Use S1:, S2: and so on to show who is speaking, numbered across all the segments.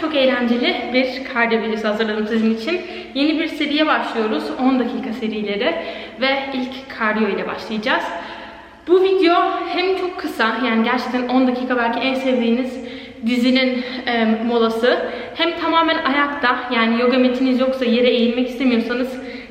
S1: çok eğlenceli bir kardiyo videosu hazırladım sizin için. Yeni bir seriye başlıyoruz. 10 dakika serileri ve ilk kardiyo ile başlayacağız. Bu video hem çok kısa yani gerçekten 10 dakika belki en sevdiğiniz dizinin e, molası hem tamamen ayakta yani yoga metiniz yoksa yere eğilmek istemiyorsanız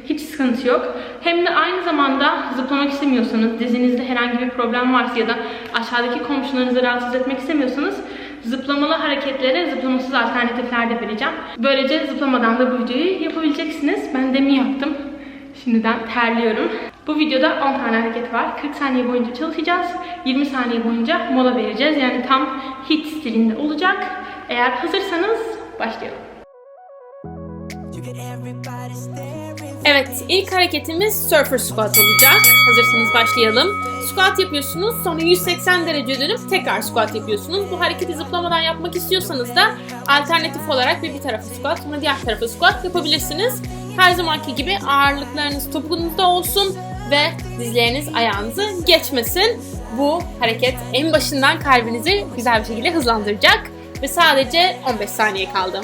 S1: hiç sıkıntı yok. Hem de aynı zamanda zıplamak istemiyorsanız, dizinizde herhangi bir problem varsa ya da aşağıdaki komşularınızı rahatsız etmek istemiyorsanız zıplamalı hareketlere zıplamasız alternatifler de vereceğim. Böylece zıplamadan da bu videoyu yapabileceksiniz. Ben demin yaptım. Şimdiden terliyorum. Bu videoda 10 tane hareket var. 40 saniye boyunca çalışacağız. 20 saniye boyunca mola vereceğiz. Yani tam hit stilinde olacak. Eğer hazırsanız başlayalım.
S2: Evet, ilk hareketimiz surfer squat olacak. Hazırsanız başlayalım. Squat yapıyorsunuz, sonra 180 derece dönüp tekrar squat yapıyorsunuz. Bu hareketi zıplamadan yapmak istiyorsanız da alternatif olarak bir bir tarafı squat, sonra diğer tarafı squat yapabilirsiniz. Her zamanki gibi ağırlıklarınız topuğunuzda olsun ve dizleriniz ayağınızı geçmesin. Bu hareket en başından kalbinizi güzel bir şekilde hızlandıracak ve sadece 15 saniye kaldı.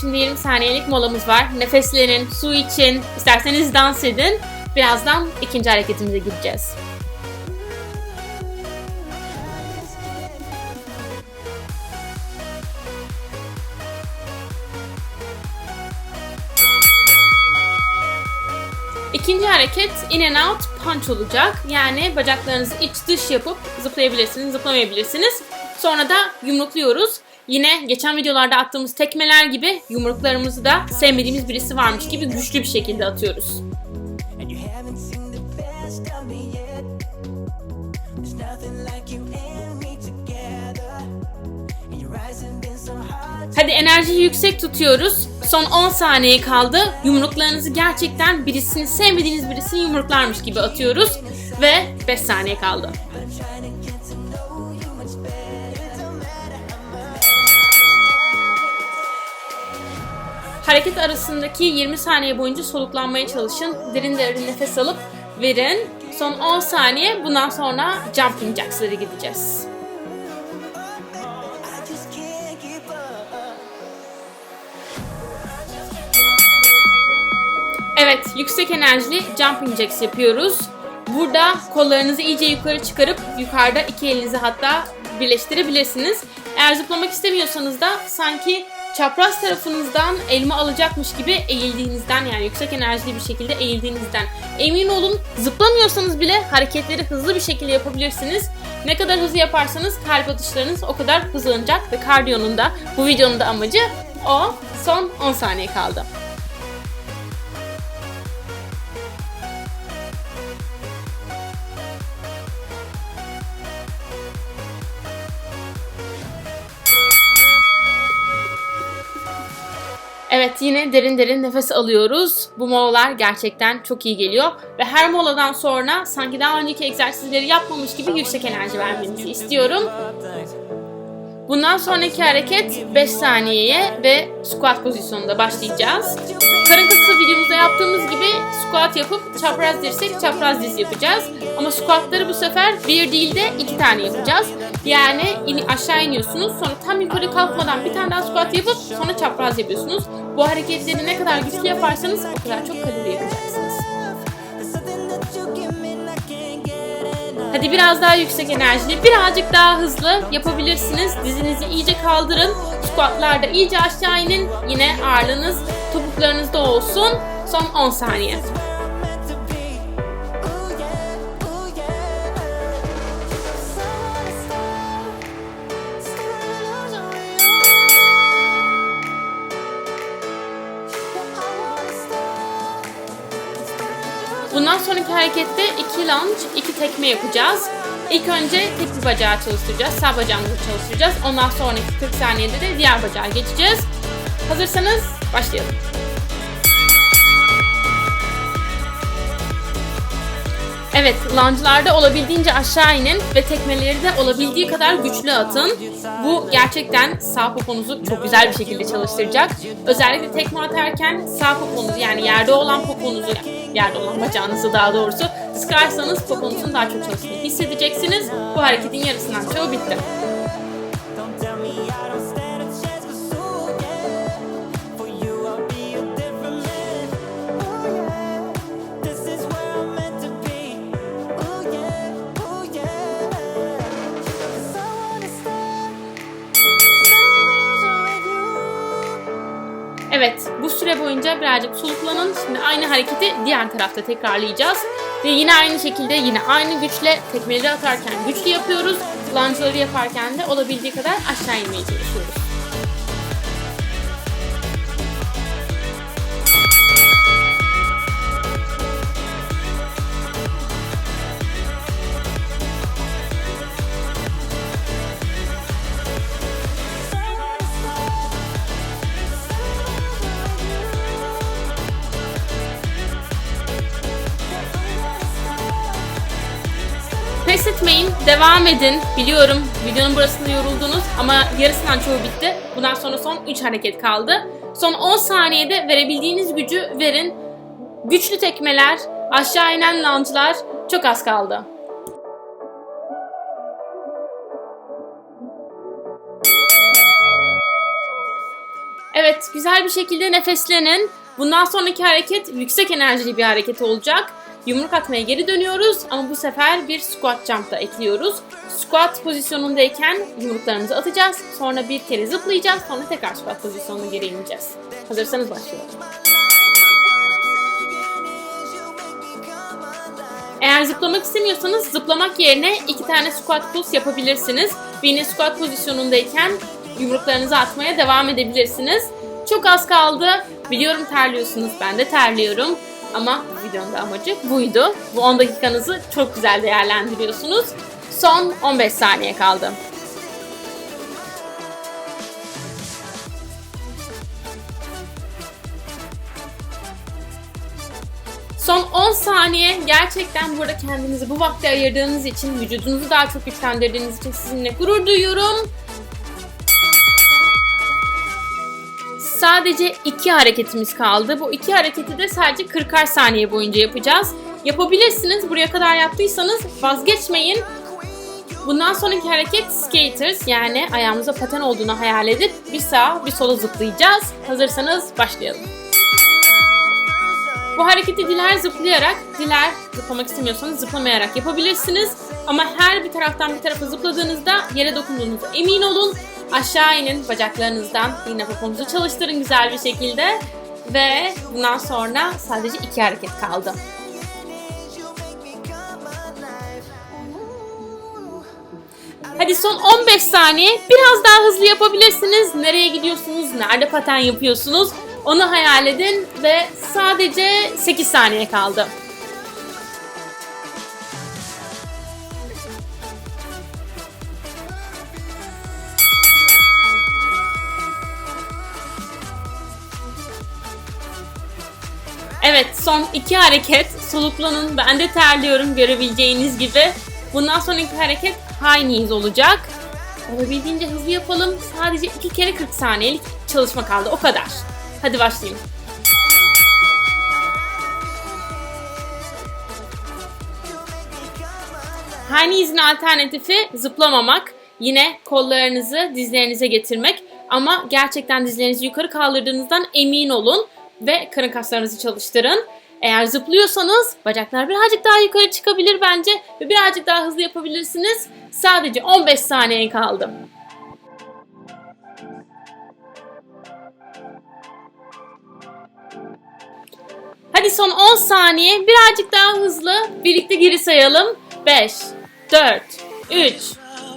S2: Şimdi 20 saniyelik molamız var. Nefeslenin, su için, isterseniz dans edin. Birazdan ikinci hareketimize gideceğiz. İkinci hareket in and out punch olacak. Yani bacaklarınızı iç dış yapıp zıplayabilirsiniz, zıplamayabilirsiniz. Sonra da yumrukluyoruz. Yine geçen videolarda attığımız tekmeler gibi yumruklarımızı da sevmediğimiz birisi varmış gibi güçlü bir şekilde atıyoruz. Hadi enerjiyi yüksek tutuyoruz. Son 10 saniye kaldı. Yumruklarınızı gerçekten birisini sevmediğiniz birisini yumruklarmış gibi atıyoruz. Ve 5 saniye kaldı. Hareket arasındaki 20 saniye boyunca soluklanmaya çalışın. Derin derin nefes alıp verin. Son 10 saniye. Bundan sonra jumping jacks'lara gideceğiz. Evet, yüksek enerjili jumping jacks yapıyoruz. Burada kollarınızı iyice yukarı çıkarıp yukarıda iki elinizi hatta birleştirebilirsiniz. Eğer zıplamak istemiyorsanız da sanki çapraz tarafınızdan elma alacakmış gibi eğildiğinizden yani yüksek enerjili bir şekilde eğildiğinizden emin olun zıplamıyorsanız bile hareketleri hızlı bir şekilde yapabilirsiniz. Ne kadar hızlı yaparsanız kalp atışlarınız o kadar hızlanacak ve kardiyonun da bu videonun da amacı o. Son 10 saniye kaldı. Evet yine derin derin nefes alıyoruz. Bu molalar gerçekten çok iyi geliyor. Ve her moladan sonra sanki daha önceki egzersizleri yapmamış gibi yüksek enerji vermenizi istiyorum. Bundan sonraki hareket 5 saniyeye ve squat pozisyonunda başlayacağız. Karın kası videomuzda yaptığımız gibi squat yapıp çapraz dirsek çapraz diz yapacağız. Ama squatları bu sefer bir değil de iki tane yapacağız. Yani in, aşağı iniyorsunuz sonra tam yukarı kalkmadan bir tane daha squat yapıp sonra çapraz yapıyorsunuz. Bu hareketleri ne kadar güçlü yaparsanız o kadar çok kalori yakacaksınız. Hadi biraz daha yüksek enerjili, birazcık daha hızlı yapabilirsiniz. Dizinizi iyice kaldırın. Squatlarda iyice aşağı inin. Yine ağırlığınız topuklarınızda olsun. Son 10 saniye. Bundan sonraki harekette iki lunge, iki tekme yapacağız. İlk önce tek bir bacağı çalıştıracağız. Sağ bacağımızı çalıştıracağız. Ondan sonraki 40 saniyede de diğer bacağı geçeceğiz. Hazırsanız başlayalım. Evet, lancılarda olabildiğince aşağı inin ve tekmeleri de olabildiği kadar güçlü atın. Bu gerçekten sağ poponuzu çok güzel bir şekilde çalıştıracak. Özellikle tekme atarken sağ poponuzu yani yerde olan poponuzu, yerde olan bacağınızı daha doğrusu sıkarsanız poponuzun daha çok çalıştığını hissedeceksiniz. Bu hareketin yarısından çoğu bitti. Evet, bu süre boyunca birazcık soluklanın. Şimdi aynı hareketi diğer tarafta tekrarlayacağız. Ve yine aynı şekilde yine aynı güçle tekmeleri atarken güçlü yapıyoruz. Lunge'ları yaparken de olabildiği kadar aşağı inmeye çalışıyoruz. Devam edin. Biliyorum videonun burasında yoruldunuz ama yarısından çoğu bitti. Bundan sonra son 3 hareket kaldı. Son 10 saniyede verebildiğiniz gücü verin. Güçlü tekmeler, aşağı inen lunge'lar çok az kaldı. Evet, güzel bir şekilde nefeslenin. Bundan sonraki hareket yüksek enerjili bir hareket olacak. Yumruk atmaya geri dönüyoruz ama bu sefer bir squat jump da ekliyoruz. Squat pozisyonundayken yumruklarımızı atacağız. Sonra bir kere zıplayacağız. Sonra tekrar squat pozisyonuna geri ineceğiz. Hazırsanız başlayalım. Eğer zıplamak istemiyorsanız zıplamak yerine iki tane squat pulse yapabilirsiniz. Birini squat pozisyonundayken yumruklarınızı atmaya devam edebilirsiniz. Çok az kaldı. Biliyorum terliyorsunuz. Ben de terliyorum. Ama videonun amacı buydu. Bu 10 dakikanızı çok güzel değerlendiriyorsunuz. Son 15 saniye kaldı. Son 10 saniye gerçekten burada kendinizi bu vakte ayırdığınız için, vücudunuzu daha çok güçlendirdiğiniz için sizinle gurur duyuyorum. Sadece iki hareketimiz kaldı. Bu iki hareketi de sadece 40'ar saniye boyunca yapacağız. Yapabilirsiniz. Buraya kadar yaptıysanız vazgeçmeyin. Bundan sonraki hareket skaters yani ayağımıza paten olduğunu hayal edip bir sağa bir sola zıplayacağız. Hazırsanız başlayalım. Bu hareketi diler zıplayarak, diler zıplamak istemiyorsanız zıplamayarak yapabilirsiniz. Ama her bir taraftan bir tarafa zıpladığınızda yere dokunduğunuza emin olun. Aşağı inin bacaklarınızdan yine poponuzu çalıştırın güzel bir şekilde. Ve bundan sonra sadece iki hareket kaldı. Hadi son 15 saniye biraz daha hızlı yapabilirsiniz. Nereye gidiyorsunuz? Nerede paten yapıyorsunuz? Onu hayal edin ve sadece 8 saniye kaldı. Son iki hareket. Soluklanın. Ben de terliyorum görebileceğiniz gibi. Bundan sonraki hareket high knees olacak. Olabildiğince hızlı yapalım. Sadece iki kere 40 saniyelik çalışma kaldı. O kadar. Hadi başlayayım. High knees'in alternatifi zıplamamak. Yine kollarınızı dizlerinize getirmek. Ama gerçekten dizlerinizi yukarı kaldırdığınızdan emin olun ve karın kaslarınızı çalıştırın. Eğer zıplıyorsanız bacaklar birazcık daha yukarı çıkabilir bence ve birazcık daha hızlı yapabilirsiniz. Sadece 15 saniye kaldı. Hadi son 10 saniye birazcık daha hızlı birlikte geri sayalım. 5, 4, 3,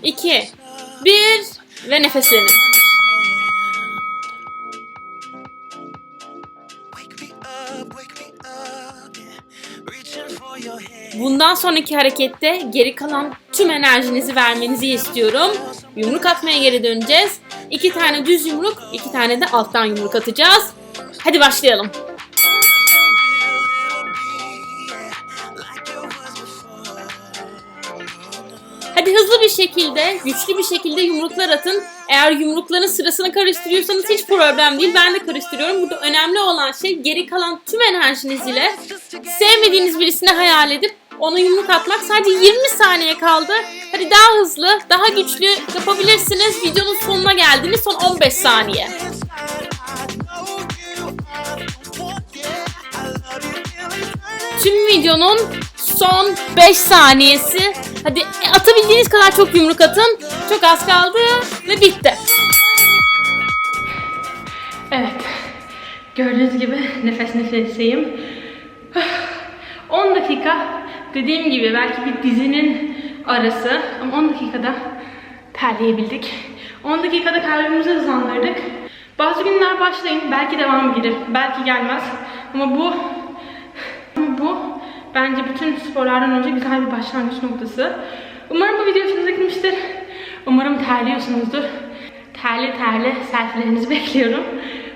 S2: 2, 1 ve.
S3: Wake
S2: Bundan sonraki harekette geri kalan tüm enerjinizi vermenizi istiyorum. Yumruk atmaya geri döneceğiz. İki tane düz yumruk, iki tane de alttan yumruk atacağız. Hadi başlayalım. Hadi hızlı bir şekilde, güçlü bir şekilde yumruklar atın. Eğer yumrukların sırasını karıştırıyorsanız hiç problem değil. Ben de karıştırıyorum. Burada önemli olan şey geri kalan tüm enerjiniz ile sevmediğiniz birisini hayal edip ona yumruk atmak. Sadece 20 saniye kaldı. Hadi daha hızlı, daha güçlü yapabilirsiniz. Videonun sonuna geldiniz. Son 15 saniye. Tüm videonun son 5 saniyesi. Hadi e, atabildiğiniz kadar çok yumruk atın. Çok az kaldı ve bitti.
S1: Evet. Gördüğünüz gibi nefes nefeseyim. 10 dakika dediğim gibi belki bir dizinin arası ama 10 dakikada terleyebildik. 10 dakikada kalbimizi hızlandırdık. Bazı günler başlayın belki devam gelir, belki gelmez. Ama bu bu bence bütün sporlardan önce güzel bir başlangıç noktası. Umarım bu video hoşunuza gitmiştir. Umarım terliyorsunuzdur. Terli terli selfielerinizi bekliyorum.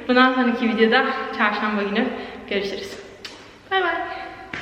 S1: Bundan sonraki videoda çarşamba günü görüşürüz. Bye-bye.